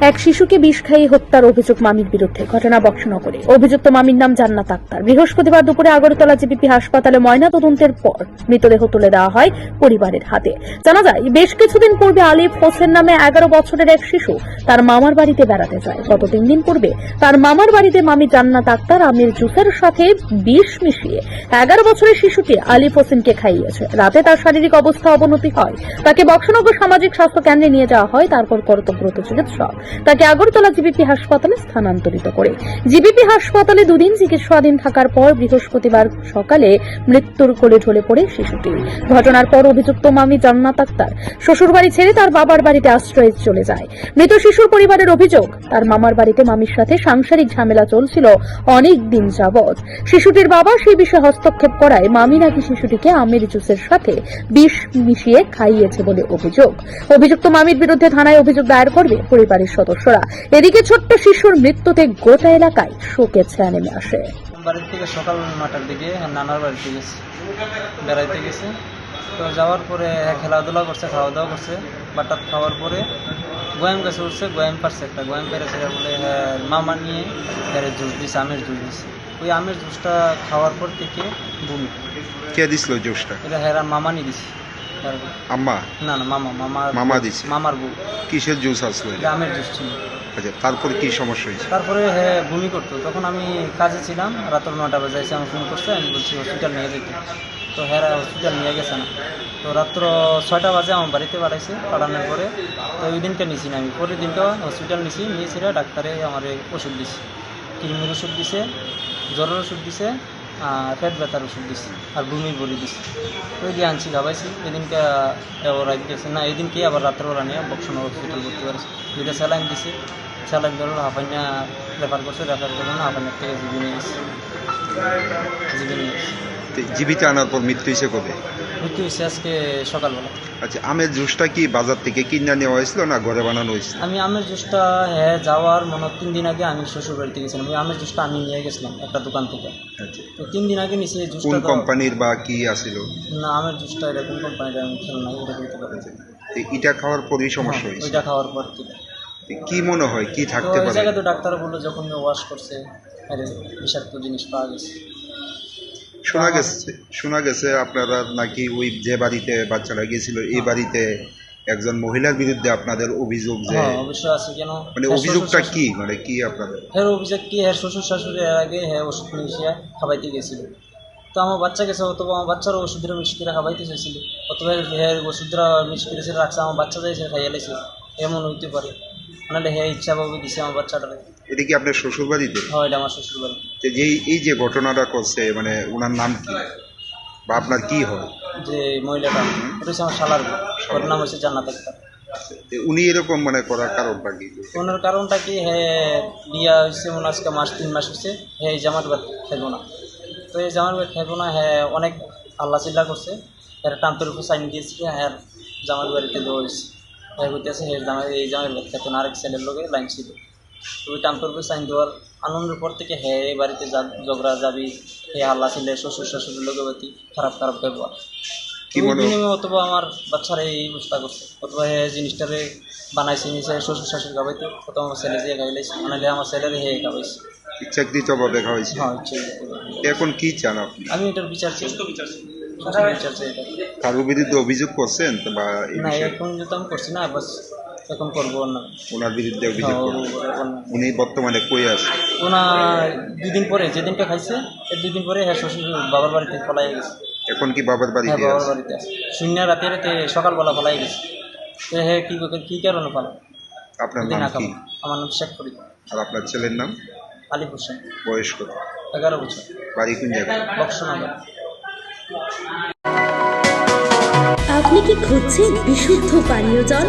এক শিশুকে বিষ খাইয়ে হত্যার অভিযোগ মামির বিরুদ্ধে, ঘটনা বক্সনগরে। অভিযুক্ত মামির নাম জান্নাত আক্তার। বৃহস্পতিবার দুপুরে আগরতলা জিবিপি হাসপাতালে ময়না তদন্তের পর মৃতদেহ তুলে দেওয়া হয় পরিবারের হাতে। জানা যায়, বেশ কিছুদিন পূর্বে আলিফ হোসেন নামে এগারো বছরের এক শিশু তার মামার বাড়িতে বেড়াতে যায়। গত তিন দিন পূর্বে তার মামার বাড়িতে মামি জান্নাত আক্তার আমির জুসের সাথে বিষ মিশিয়ে এগারো বছরের শিশুটি আলিফ হোসেনকে খাইয়েছে। রাতে তার শারীরিক অবস্থা অবনতি হয়। তাকে বক্সনগর সামাজিক স্বাস্থ্য কেন্দ্রে নিয়ে যাওয়া হয়। তারপর কর্তব্যরত চিকিৎসক তাকে আগরতলা জিবিপি হাসপাতালে স্থানান্তরিত করে। জিবিপি হাসপাতালে দুদিন চিকিৎসাধীন থাকার পর বৃহস্পতিবার সকালে মৃত্যুর কোলে ঢলে পড়ে শিশুটি। ঘটনার পর অভিযুক্ত মামি জান্নাত আক্তার শ্বশুরবাড়ি ছেড়ে তার বাবার বাড়িতে আশ্রয়ে চলে যায়। মৃত শিশুর পরিবারের অভিযোগ, তার মামার বাড়িতে মামির সাথে সাংসারিক ঝামেলা চলছিল অনেক দিন যাবৎ। শিশুটির বাবা সেই বিষয়ে হস্তক্ষেপ করায় মামি নাকি শিশুটিকে আমির জুসের সাথে বিষ মিশিয়ে খাইয়েছে বলে অভিযোগ। অভিযুক্ত মামির বিরুদ্ধে থানায় অভিযোগ দায়ের করবে পরিবারের সদস্যরা। এদিকে ছোট্ট শিশুর মৃত্যুতে গোটা এলাকায় শোকের ছায়া নেমে আসে। বাড়ির থেকে সকাল নটার দিকে নানার বাড়িতে গেছে বেড়াইতে গেছে। তো যাওয়ার পরে খেলাধুলা করছে খাওয়া দাওয়া করছে। বাটাত খাওয়ার পরে গোয়াম গাছে উঠছে গোয়াম পারছে একটা। গোয়াম পেরেছে বলে হ্যাঁ মামা নিয়ে হ্যাঁ জুস দিছে আমের জুস দিছে। ওই আমের জুসটা খাওয়ার পর থেকে বমি। কে দিছিল জুসটা? এটা হ্যাঁ মামা নিয়ে দিছে। হ্যাঁ, আম্মা? না না মামা মামার মামা দিছে? মামার বউ। কিসের জুস আসলো আমের জুস ছিল। আচ্ছা তারপর কি সমস্যা হয়েছে? তারপরে হ্যাঁ বমি করতো। তখন আমি কাজে ছিলাম রাতের নটা বাজে এসে আমার ফোন করছে আমি বলছি হসপিটাল নিয়ে যেতে। তো হ্যাঁ হসপিটাল নিয়ে গেছে না। তো রাত্র ছয়টা বাজে আমার বাড়িতে পাঠাইছে পাঠানোর পরে তো ওই দিনকে নিছি না আমি। পরের দিনকে হসপিটাল নিছি নিয়েছিল ডাক্তারে আমার ওষুধ দিছে। কিডনির ওষুধ দিছে জ্বরের ওষুধ দিছে পেট ব্যথার ওষুধ দিছে, আর বমি বলি দিছে। ওই দিয়ে আনছি খাবাইছি এদিনকে ওরা গেছে, না, এদিনকে আবার রাত্রেবেলা নিয়ে বক্সন হসপিটাল ভর্তি করেছে। দুইটা স্যালাইন দিছি। স্যালাইন ধরুন হাফাইনা রেফার করছে রেফার না হাফাইনার থেকে জিবি নিয়ে গেছে নিয়ে জীবিত আনার পর মৃত্যু হিসেবে কবে? মৃত্যু হয়েছে আজকে সকালবেলা। আচ্ছা আমের জুসটা কি বাজার থেকে কিনে নেওয়া হয়েছিল না ঘরে বানানো হয়েছিল? আমি আমের জুসটা হ্যাঁ যাওয়ার মনে তিন দিন আগে আমি শ্বশুর বাড়িতে গেছিলাম। ওই আমের জুসটা আমি নিয়ে গেছিলাম একটা দোকান থেকে। আচ্ছা। তো তিন দিন আগে নিছি এই কোন জুসটা তো- কোম্পানির বা কি আসিল না আমের জুসটা এরকম কোম্পানিটা আমি খেয়াল নাই ওটা বলতে পারি এটা খাওয়ার পরই সমস্যা হ্যাঁ, হয়েছে? ওইটা খাওয়ার পর থেকে। কি মনে হয় কি তো থাকতে ওই পারে? জায়গায় তো ডাক্তার বলল যখন ওয়াশ করছে আরে বিষাক্ত জিনিস পাওয়া গেছে। শোনা গেছে শোনা গেছে আপনারা নাকি ওই যে বাড়িতে বাচ্চারা গিয়েছিল এই বাড়িতে একজন মহিলার বিরুদ্ধে আপনাদের অভিযোগ যে হ্যাঁ অবশ্যই আছে কেন? মানে হ্যাঁ, অভিযোগটা কি? মানে কি আপনাদের? হ্যাঁ অভিযোগ কি? হ্যাঁ শ্বশুর শাশুড়ি এর আগে হ্যাঁ ওষুধ মিশিয়ে খাবাইতে গেছিল। তো আমার বাচ্চা গেছে অথবা আমার বাচ্চারও ওষুধের মিক্স করে খাবাইতে চাইছিল। অথবা হ্যাঁ ওষুধরা মিক্স করে সেটা রাখছে আমার বাচ্চা যাইছে খাইয়া লাইছে এমন হইতে পারে। নাহলে হ্যাঁ ইচ্ছা পাবে দিছে আমার বাচ্চাটারে। এটা কি আপনার শ্বশুর বাড়িতে হয় এটা আমার শ্বশুর বাড়ি যে এই- এই যে ঘটনাটা করছে মানে ওনার নাম কি? বা আপনার কি হয়? যে মহিলাটা এটা হচ্ছে আমার শালার বউ। ওর নাম হচ্ছে জান্নাত আক্তার। তো উনি এরকম মানে করার কারণটা কি? ওনার কারণটা কি হ্যাঁ বিয়া হয়েছে ওনার আজকে মাস তিন মাস হচ্ছে হ্যাঁ এই জামার বাদ খাইবো না। তো এই জামার বাদ খাইবো না হ্যাঁ অনেক আল্লাহ চিল্লা করছে। এর টান্তর উপর সাইন দিয়েছে হ্যাঁ জামার বাড়িতে দেওয়া হয়েছে হ্যাঁ হ্যাঁ জামাই এই জামার বাদ খাইতো না আরেক ছেলের লোকে লাইন ছিল। তো ওই টান্তর উপর সাইন দেওয়ার আনন্দের পর থেকে হ্যাঁ এই বাড়িতে যা ঝগড়া যাবি হে আল্লাহ ছিলে শ্বশুর শাশুড়ির লোকে বাতি খারাপ খারাপ ব্যবহার। মনে হয়? বিনিময়ে অথবা আমার বাচ্চারা এই অবস্থা করছে। অথবা হে জিনিসটারে বানাইছে নিচে শ্বশুর শাশুড়ি খাবাইতো অথবা আমার ছেলে যে খাইলাইছে মানে আমার ছেলেরে হে খাবাইছে ইচ্ছাকৃতভাবে হ্যাঁ করে। এখন কি চান আপনি? আমি এটার বিচার চাই। কারোর বিরুদ্ধে অভিযোগ করছেন বা এই না এখন যেহেতু আমি করছি না বাস এখন করব না। ওনার বিরুদ্ধে অভিযোগ হ্যাঁ, উনি বর্তমানে কই আছে? ওনার দুদিন পরে যেদিনটা খাইছে এর দুদিন পরে হ্যাঁ শ্বশুর বাবার বাড়িতে পলাই গেছে। এখন কি বাবার হ্যাঁ বাড়িতে বাবার আছে? বাড়িতে আছে। শূন্য রাতে রাতে সকালবেলা পলাই গেছে। তো হ্যাঁ কী কী কারণে পালা? আপনার নাম না কি? আমার নাম শেখ ফরিদ। আর আপনার ছেলের নাম? আলিফ হোসেন। বয়স কত? এগারো বছর। বাড়ি কোন জায়গায়? বক্সনগর আপনি কি খুঁজছেন বিশুদ্ধ পানীয় জল?